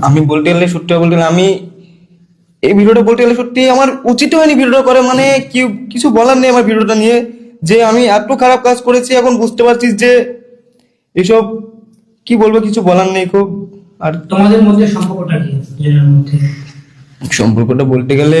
আমি বলতে গেলে সত্যি বলতে গেলে আমি এই ভিডিওটা বলতে গেলে সত্যি আমার উচিত হয়নি ভিডিওটা করে মানে কি কিছু বলার নেই আমার ভিডিওটা নিয়ে যে আমি এত খারাপ কাজ করেছি এখন বুঝতে পারছিস যে এসব কি বলব কিছু বলার নেই খুব। আর তোমাদের মধ্যে সম্পর্কটা কি মধ্যে? সম্পর্কটা বলতে গেলে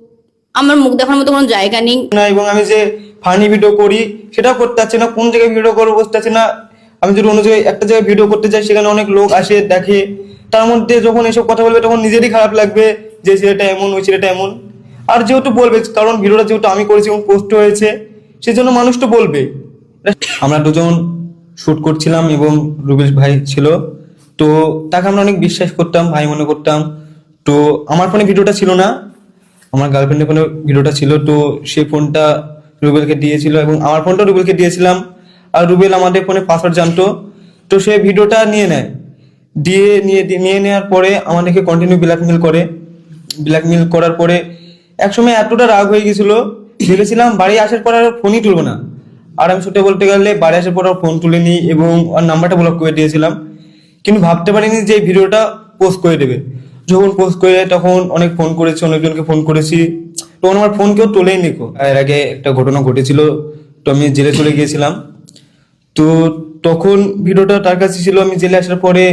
আমার মুখ দেখার মতো কোনো জায়গা নেই। না, এবং আমি যে ফানি ভিডিও করি, সেটাও করতে পারছি না, কোন জায়গায় ভিডিও করব বুঝতে পারছি না। আমি যদি অন্য জায়গায় একটা জায়গায় ভিডিও করতে চাই সেখানে অনেক লোক আসে, দেখে। তার মধ্যে যখন এসব কথা বলবে, তখন নিজেরই খারাপ লাগবে যে ছেলেটা এমন, ওই ছেলেটা এমন। আর যেহেতু বলবে, কারণ ভিডিওটা যেহেতু আমি করেছি এবং পোস্ট হয়েছে, সেজন্য মানুষ তো বলবে। আমরা দুজন শুট করছিলাম এবং রুবেশ ভাই ছিল। তো তাকে আমরা অনেক বিশ্বাস করতাম, ভাই মনে করতাম। তো আমার ফোনে ভিডিওটা ছিল না। আমার গার্লফ্রেন্ডের ফোনে ভিডিওটা ছিল তো সেই ফোনটা রুবেলকে দিয়েছিল এবং আমার ফোনটা রুবেলকে দিয়েছিলাম। আর রুবেল আমাদের ফোনে পাসওয়ার্ড জানতো। তো সে ভিডিওটা নিয়ে নেয়। দিয়ে নিয়ে নিয়ে নেওয়ার পরে আমাদেরকে কন্টিনিউ ব্ল্যাকমেল করে। ব্ল্যাকমেল করার পরে একসময় এতটা রাগ হয়ে গেছিল। ভেবেছিলাম বাড়ি আসার পর আর ফোনই তুলবো না। আর আমি সত্যি বলতে গেলে বাড়ি আসার পর আর ফোন তুলে নিই এবং ওর নাম্বারটা ব্লক করে দিয়েছিলাম। কিন্তু ভাবতে পারিনি যে এই ভিডিওটা পোস্ট করে দেবে। যখন পোস্ট করে তখন অনেক ফোন করেছি অনেকজনকে ফোন করেছি। তখন আমার ফোন কেউ তোলেই নিকো এর আগে একটা ঘটনা ঘটেছিল তো আমি জেলে চলে গিয়েছিলাম। তো তখন ভিডিওটা তার কাছে ছিল আমি জেলে আসার পরে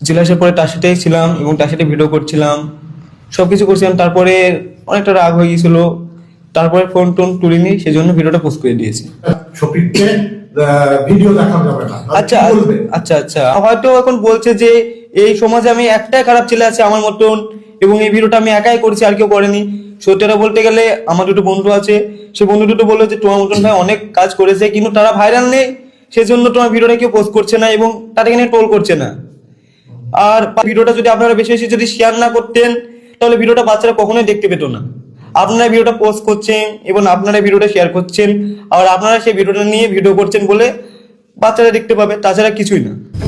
জেলে আসার পরে তার সাথেই ছিলাম এবং তার সাথে ভিডিও করছিলাম। সবকিছু করছিলাম তারপরে অনেকটা রাগ হয়ে গিয়েছিল। তারপরে ফোন টোন তুলিনি সেই জন্য ভিডিওটা পোস্ট করে দিয়েছি। ভিডিও দেখানো যাবে না। আচ্ছা আচ্ছা আচ্ছা। হয়তো এখন বলছে যে এই সমাজে আমি একটাই খারাপ ছেলে আছে আমার মতন এবং এই ভিডিওটা আমি একাই করছি, আর কেউ করেনি। সত্যিটা বলতে গেলে আমার দুটো বন্ধু আছে। সে বন্ধু দুটো বলল যে, তোমার মতন ভাই অনেক কাজ করেছে, কিন্তু তারা ভাইরাল নেই। সেজন্য তোমার ভিডিওটা কেউ পোস্ট করছে না এবং তাদেরকে নিয়ে টোল করছে না। আর ভিডিওটা যদি আপনারা বেশি বেশি যদি শেয়ার না করতেন, তাহলে ভিডিওটা বাচ্চারা কখনোই দেখতে পেতো না। আপনারা ভিডিওটা পোস্ট করছেন এবং আপনারা ভিডিওটা শেয়ার করছেন, আর আপনারা সেই ভিডিওটা নিয়ে ভিডিও করছেন বলে বাচ্চারা দেখতে পাবে, তাছাড়া কিছুই না।